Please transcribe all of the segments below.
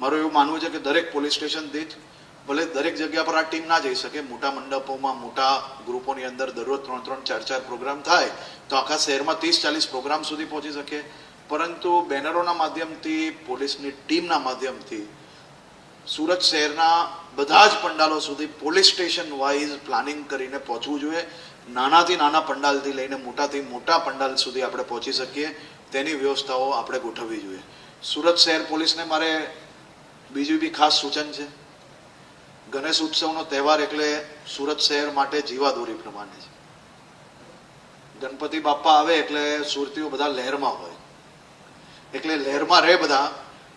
મારું એવું માનવું છે કે દરેક પોલીસ સ્ટેશન દીઠ ભલે દરેક જગ્યા પર આ ટીમ ના જઈ શકે, મોટા મંડપોમાં, મોટા ગ્રુપોની અંદર દરરોજ ત્રણ ત્રણ ચાર ચાર પ્રોગ્રામ થાય, તો આખા શહેરમાં ત્રીસ ચાલીસ પ્રોગ્રામ સુધી પહોંચી શકે. પરંતુ બેનરોના માધ્યમથી, પોલીસની ટીમના માધ્યમથી, સુરત શહેરના બધા જ પંડાલો સુધી પોલીસ સ્ટેશન વાઇઝ પ્લાનિંગ કરીને પહોંચવું જોઈએ. નાનાથી નાના પંડાલથી લઈને મોટાથી મોટા પંડાલ સુધી આપણે પહોંચી શકીએ. તેની વ્યવસ્થાઓ આપણે ગોઠવવી જોઈએ. સુરત શહેર પોલીસને મારે બીજું બી ખાસ સૂચન છે. ગણેશ ઉત્સવનો તહેવાર એટલે સુરત શહેર માટે જીવાદોરી પ્રમાણે છે. ગણપતિ બાપ્પા આવે એટલે સુરતીઓ બધા લહેરમાં હોય. એટલે લહેરમાં રહે બધા,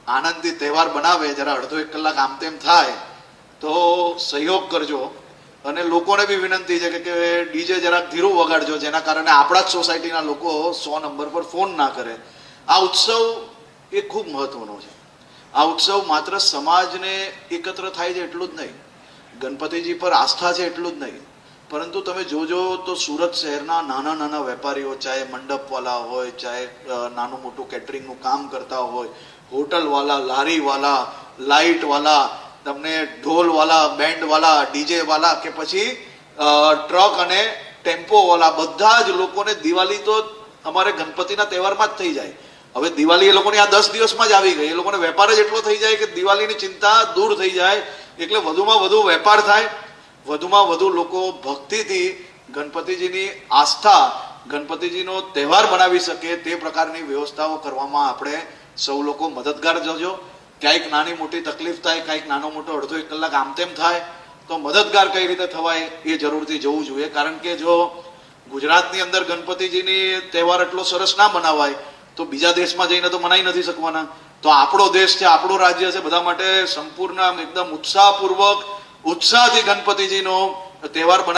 આનંદથી તહેવાર બનાવે, જરા અડધો એક કલાક આમ તેમ થાય, તો સહયોગ કરજો. અને લોકોને બી વિનંતી છે કે ડીજે જરાક ધીરું વગાડજો, જેના કારણે આપણા જ સોસાયટીના લોકો સો નંબર પર ફોન ના કરે. આ ઉત્સવ એ ખૂબ મહત્વનો છે. આ ઉત્સવ માત્ર સમાજને એકત્ર થાય છે એટલું જ નહીં. ગણપતિજી પર આસ્થા છે એટલું જ નહીં. પરંતુ તમે જોજો તો સુરત શહેરના નાના નાના વેપારીઓ, ચાહે મંડપવાલા હોય, ચાહે નાનું મોટું કેટરિંગનું કામ કરતા હોય, હોટલવાલા, લારીવાલા, લાઇટવાલા, તમને ઢોલવાલા, બેન્ડવાલા, ડીજેવાલા કે પછી ટ્રક અને ટેમ્પોવાલા, બધા જ લોકોને દિવાળી તો અમારે ગણપતિના તહેવારમાં જ થઈ જાય. હવે દિવાળી એ લોકોની આ દસ દિવસમાં જ આવી ગઈ. એ લોકોને વેપાર જ એટલો થઈ જાય કે દિવાળીની ચિંતા દૂર થઈ જાય. એટલે વધુમાં વધુ વેપાર થાય. વધુમાં વધુ લોકો ભક્તિથી ગણપતિજીની આસ્થા, ગણપતિજીનો તહેવાર બનાવી શકે તે પ્રકારની વ્યવસ્થાઓ કરવામાં આપણે સૌ લોકો મદદગાર જજો. ક્યાંક નાની મોટી તકલીફ થાય, ક્યાંક નાનો મોટો અડધો એક કલાક આમ તેમ થાય, તો મદદગાર કઈ રીતે થવાય એ જરૂરથી જવું જોઈએ. કારણ કે જો ગુજરાતની અંદર ગણપતિજીની તહેવાર એટલો સરસ ના મનાવાય તો બીજા દેશમાં જઈને તો મનાઈ નથી શકવાના. તો આપણો દેશ છે, આપણું રાજ્ય છે, બધા માટે સંપૂર્ણ એકદમ ઉત્સાહપૂર્વક, ઉત્સાહથી ગણપતિજીનો તહેવાર